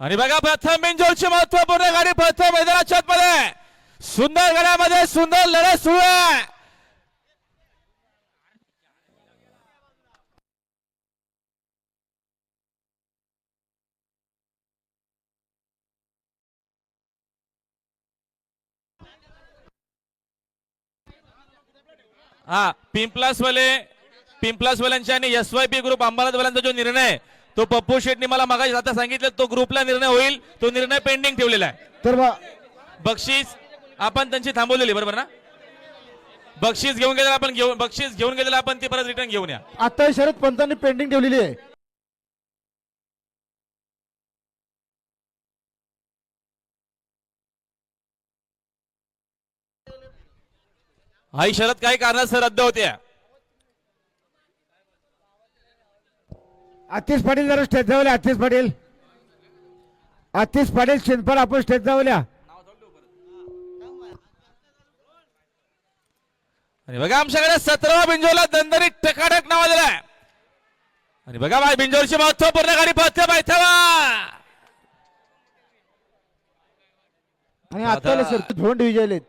आणि बघा प्रथम बिंजोरची महत्त्वपूर्ण गाडी प्रथम मैदानाच्या मध्ये सुंदर गड्यामध्ये सुंदर लढत सुरू आहे. हा पिंपलास वाले पिंपलास वाल्यांच्या आणि एस वाय पी ग्रुप अंबालावाल्यांचा जो निर्णय तो पप्पू शेटनी मला मागाशी आता सांगितलं तो ग्रुपला निर्णय होईल. तो निर्णय पेंडिंग ठेवलेला आहे. तर बक्षीस आपण त्यांची थांबवलेली बरोबर ना? बक्षीस घेऊन गेलेला आपण घेऊन बक्षीस घेऊन गेलेला आपण ती परत रिटर्न घेऊन या. आता शरद पंतांनी पेंडिंग ठेवलेली आहे. ही शरद काही कारणास्तव रद्द होते आतिश पाटील जरा स्टेज जावल्या आतिश पाटील. आतिश पाटील शिंदपाड आपण स्टेज जावल्या आणि बघा आमच्याकडे सतरावा बिंजोरला दंदरी टकाटक नाव दिलं आहे. आणि बघा बाय बिंजोरची महत्त्वपूर्ण गाडी पथ्य पायथावा आणि आता सर दोन डिव्हिजन आहेत